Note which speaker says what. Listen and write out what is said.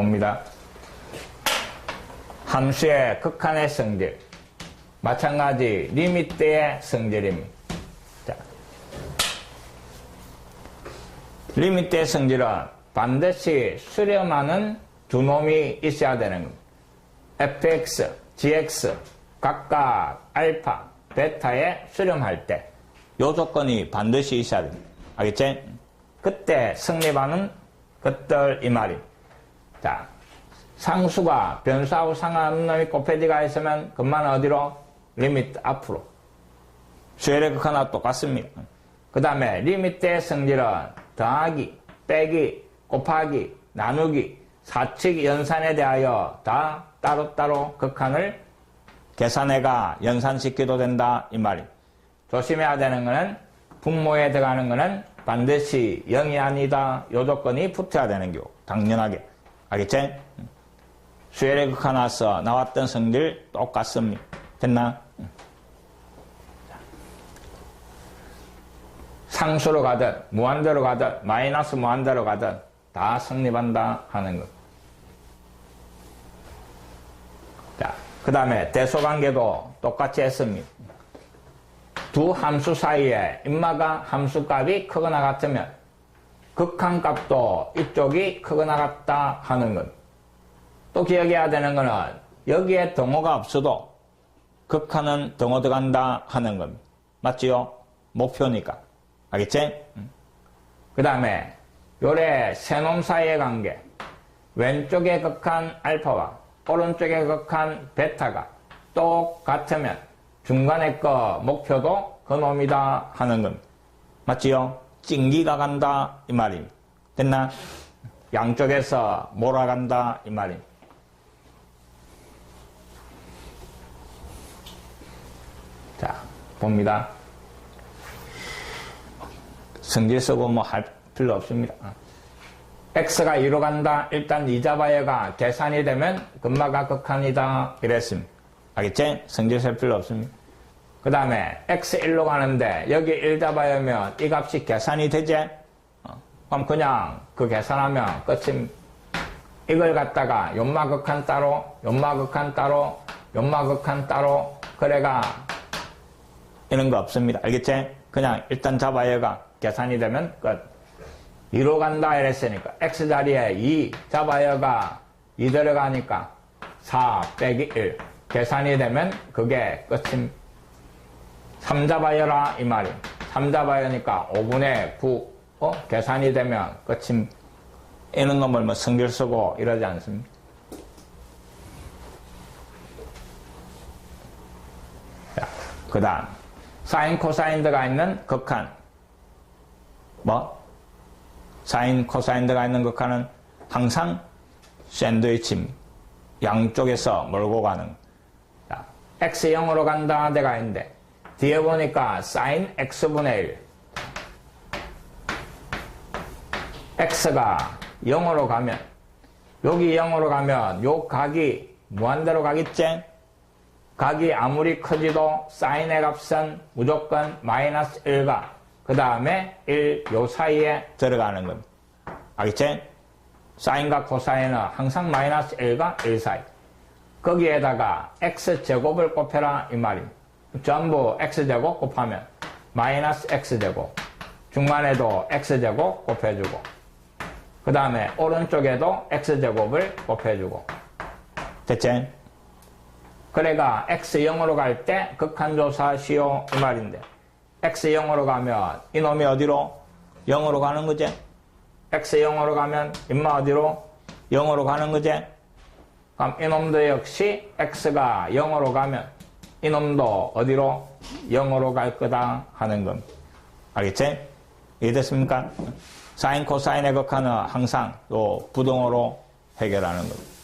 Speaker 1: 봅니다. 함수의 극한의 성질. 마찬가지 리미트의 성질입니다. 자. 리미트의 성질은 반드시 수렴하는 두 놈이 있어야 되는 겁니다. fx, gx 각각 알파, 베타에 수렴할 때 요 조건이 반드시 있어야 됩니다. 알겠지? 그때 성립하는 것들 이 말이. 자, 상수가 변수하고 상관없는 놈이 곱해지가 있으면 그만 어디로? 리미트 앞으로. 수열의 극 하나 똑같습니다. 그 다음에 리미트의 성질은 더하기, 빼기, 곱하기, 나누기, 사칙 연산에 대하여 다 따로따로 극한을 계산해가 연산시켜도 된다 이 말이. 조심해야 되는 거는 분모에 들어가는 거는 반드시 0이 아니다 요 조건이 붙어야 되는 겨 당연하게 알겠지? 수열의 극한 나서 나왔던 성질 똑같습니다. 됐나? 상수로 가든 무한대로 가든 마이너스 무한대로 가든 다 성립한다 하는 것. 자, 그 다음에 대소관계도 똑같이 했습니다. 두 함수 사이에 인마가 함수값이 크거나 같으면 극한값도 이쪽이 크거나 같다 하는 것. 또 기억해야 되는 것은 여기에 등호가 없어도 극한은 등호 들어간다 하는 겁니다. 맞지요? 목표니까. 알겠지? 그 다음에 요래 세놈 사이의 관계 왼쪽에 극한 알파와 오른쪽에 극한 베타가 똑같으면 중간에 거 목표도 그 놈이다 하는 겁니다. 맞지요? 찡기가 간다 이 말입니다. 됐나? 양쪽에서 몰아간다 이 말입니다. 자, 봅니다. 성질 쓰고 뭐 할 필요 없습니다. x가 2로 간다. 일단 이자바여가 계산이 되면 금마가 극한이다. 이랬습니다. 알겠지? 성질 쓸 필요 없습니다. 그 다음에 x 1로 가는데 여기 1 잡아야면 이 값이 계산이 되지? 어, 그럼 그냥 그 계산하면 끝입니다. 이걸 갖다가 연마극한 따로, 연마극한 따로, 연마극한 따로 그래가 이런 거 없습니다. 알겠지? 그냥 일단 잡아야가 계산이 되면 끝. 2로 간다 이랬으니까 x자리에 2 잡아야가 2 들어가니까 4 빼기 1 계산이 되면 그게 끝입니다. 3 잡아야라 이 말이 3 잡아야니까 5분의 9 어? 계산이 되면 끝입니다. 이런 놈을 뭐 성질 쓰고 이러지 않습니다. 자, 그 다음 사인 코사인 들어가 있는 극한 뭐? 사인 코사인 들어가 있는 극한은 항상 샌드위치입니다. 양쪽에서 몰고 가는 자, x0으로 간다 데가 있는데 뒤에 보니까 사인 x분의 1 x가 0으로 가면 여기 0으로 가면 요 각이 무한대로 가겠지? 각이 아무리 커지도 사인의 값은 무조건 마이너스 1과 그 다음에 1 요 사이에 들어가는 겁니다. 알겠지? 사인과 코사인은 항상 마이너스 1과 1 사이. 거기에다가 x제곱을 곱해라 이 말입니다. 전부 x제곱 곱하면 마이너스 x제곱. 중간에도 x제곱 곱해주고 그 다음에 오른쪽에도 x제곱을 곱해주고 됐지? 그래가 x0으로 갈 때 극한조사시오 이 말인데 x0으로 가면 이놈이 어디로? 0으로 가는 거지? x0으로 가면 인마 어디로? 0으로 가는 거지? 그럼 이놈도 역시 x가 0으로 가면 이놈도 어디로? 0으로 갈 거다 하는 겁니다. 알겠지? 이해됐습니까? 사인, 코사인의 극한은 항상 또 부동어로 해결하는 겁니다.